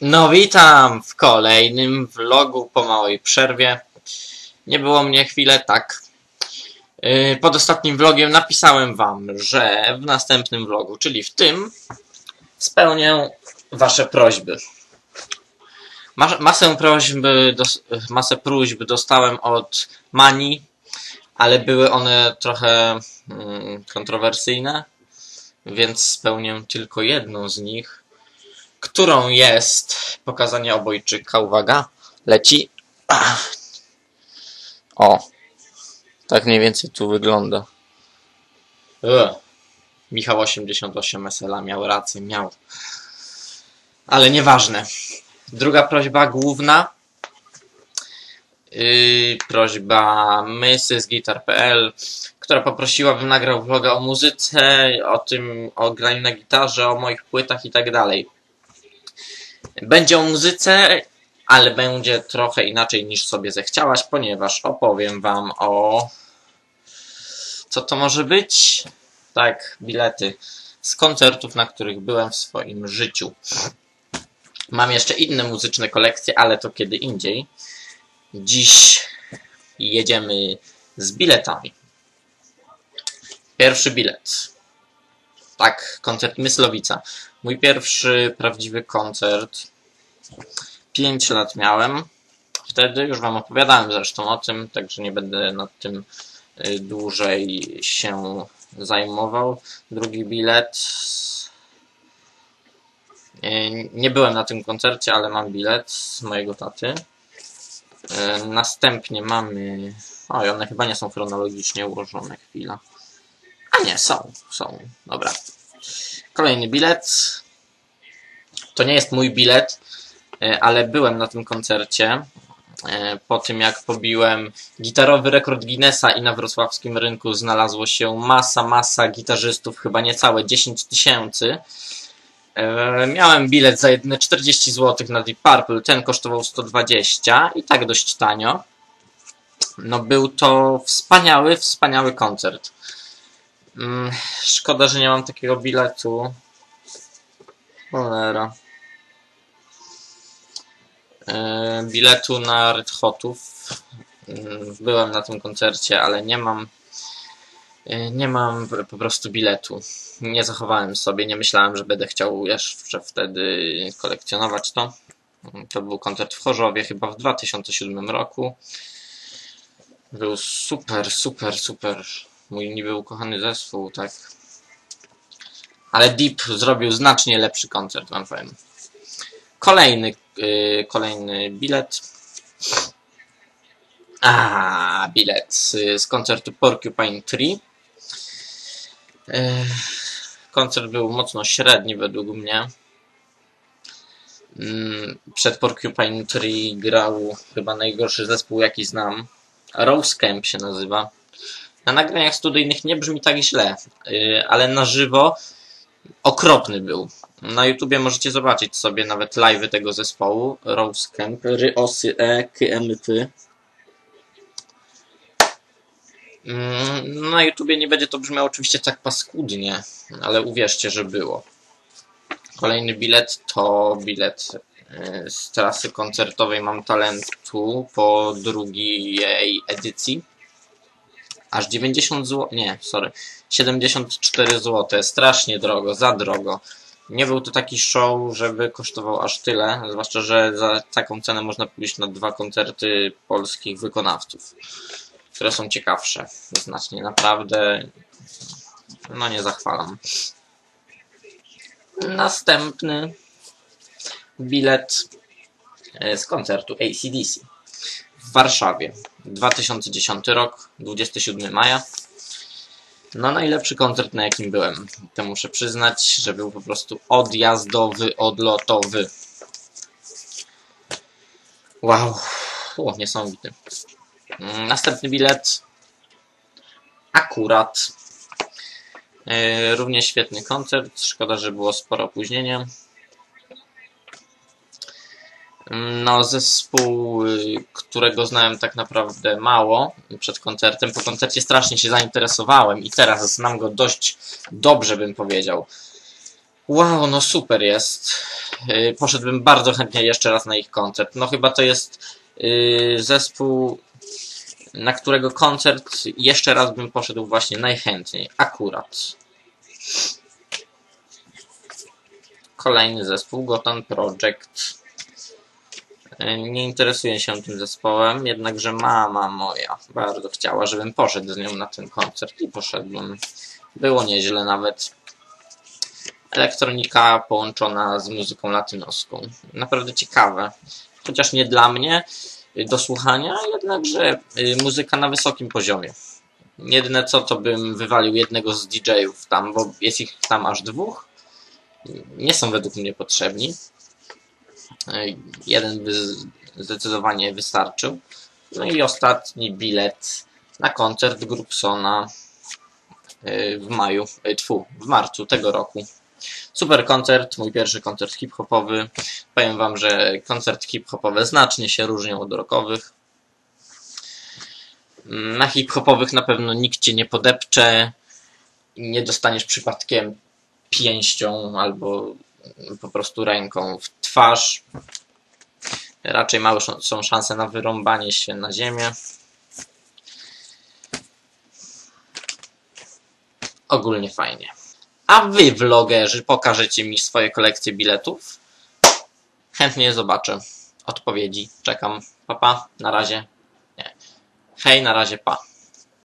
No witam w kolejnym vlogu po małej przerwie. Nie było mnie chwilę, tak. Yy, Pod ostatnim vlogiem napisałem wam, że w następnym vlogu, czyli w tym, spełnię wasze prośby. Mas- Masę próśb, dos- masę próśb dostałem od Mani, ale były one trochę mm, kontrowersyjne, więc spełnię tylko jedną z nich którą jest pokazanie obojczyka. Uwaga, leci. O, tak mniej więcej tu wygląda. Ugh. Michał 88 SLA miał rację, miał. Ale nieważne. Druga prośba główna. Yy, prośba Mrs. Guitar.pl, która poprosiła, bym nagrał vloga o muzyce, o tym, o graniu na gitarze, o moich płytach i tak dalej. Będzie o muzyce, ale będzie trochę inaczej niż sobie zechciałaś, ponieważ opowiem wam o. Co to może być? Tak, bilety z koncertów, na których byłem w swoim życiu. Mam jeszcze inne muzyczne kolekcje, ale to kiedy indziej. Dziś jedziemy z biletami. Pierwszy bilet. Tak, koncert Myslowica. Mój pierwszy prawdziwy koncert. 5 lat miałem. Wtedy już Wam opowiadałem zresztą o tym, także nie będę nad tym y, dłużej się zajmował. Drugi bilet. Y, Nie byłem na tym koncercie, ale mam bilet z mojego taty. Y, Następnie mamy. Oj, one chyba nie są chronologicznie ułożone. Chwila. Nie, są, są. Dobra. Kolejny bilet. To nie jest mój bilet, e, ale byłem na tym koncercie. e, Po tym jak pobiłem gitarowy rekord Guinnessa i na wrocławskim rynku znalazło się masa, masa gitarzystów, chyba niecałe 10 tysięcy. E, Miałem bilet za jedyne 40 zł na Deep Purple, ten kosztował 120 i tak dość tanio. No był to wspaniały, wspaniały koncert. Mm, Szkoda, że nie mam takiego biletu. Cholera. E, Biletu na Red Hotów. Mm, Byłem na tym koncercie, ale nie mam. e, Nie mam po prostu biletu. Nie zachowałem sobie, nie myślałem, że będę chciał jeszcze wtedy kolekcjonować to. To był koncert w Chorzowie, chyba w 2007 roku. Był super, super, super mój niby ukochany zespół, tak. Ale Deep zrobił znacznie lepszy koncert, wam powiem. Kolejny, yy, kolejny bilet. A, bilet z, z koncertu Porcupine Tree. Yy, koncert był mocno średni według mnie. Mm, Przed Porcupine Tree grał chyba najgorszy zespół jaki znam. Rose Camp się nazywa. Na nagraniach studyjnych nie brzmi tak źle, yy, ale na żywo okropny był. Na YouTubie możecie zobaczyć sobie nawet live tego zespołu. Rose Camp, Ryosy E, KMP. Mm, Na YouTubie nie będzie to brzmiało oczywiście tak paskudnie, ale uwierzcie, że było. Kolejny bilet to bilet yy, z trasy koncertowej Mam Talentu po drugiej edycji aż 90 zł. Nie, sorry. 74 zł. Strasznie drogo, za drogo. Nie był to taki show, żeby kosztował aż tyle. Zwłaszcza, że za taką cenę można pójść na dwa koncerty polskich wykonawców, które są ciekawsze. Znacznie naprawdę. No nie zachwalam. Następny bilet e, z koncertu ACDC w Warszawie. 2010 rok, 27 maja. No najlepszy koncert na jakim byłem. To muszę przyznać, że był po prostu odjazdowy, odlotowy. Wow. O, niesamowity. Następny bilet. Akurat. Yy, Również świetny koncert. Szkoda, że było sporo opóźnienia. No, zespół, y, którego znałem tak naprawdę mało przed koncertem. Po koncercie strasznie się zainteresowałem i teraz znam go dość dobrze, bym powiedział. Wow, no super jest. Yy, Poszedłbym bardzo chętnie jeszcze raz na ich koncert. No chyba to jest yy, zespół, na którego koncert jeszcze raz bym poszedł właśnie najchętniej. Akurat. Kolejny zespół, Gotan Project. Yy, Nie interesuję się tym zespołem, jednakże mama moja bardzo chciała, żebym poszedł z nią na ten koncert i poszedłem. Było nieźle nawet elektronika połączona z muzyką latynoską. Naprawdę ciekawe. Chociaż nie dla mnie do słuchania, jednakże y, muzyka na wysokim poziomie. Jedyne co, to bym wywalił jednego z DJ-ów tam, bo jest ich tam aż dwóch. Nie są według mnie potrzebni. Y, Jeden by zdecydowanie wystarczył. No i ostatni bilet na koncert Grupsona y, w maju, y, tfu, w marcu tego roku. Super koncert, mój pierwszy koncert hip-hopowy. Powiem wam, że koncerty hip-hopowe znacznie się różnią od rockowych. Mm, Na hip-hopowych na pewno nikt cię nie podepcze, nie dostaniesz przypadkiem pięścią albo po prostu ręką w twarz. Raczej małe są szanse na wyrąbanie się na ziemię. Ogólnie fajnie. A wy, vlogerzy, pokażecie mi swoje kolekcje biletów? Chętnie zobaczę. Odpowiedzi. Czekam. Papa, pa. na razie. Nie. Hej, na razie, pa.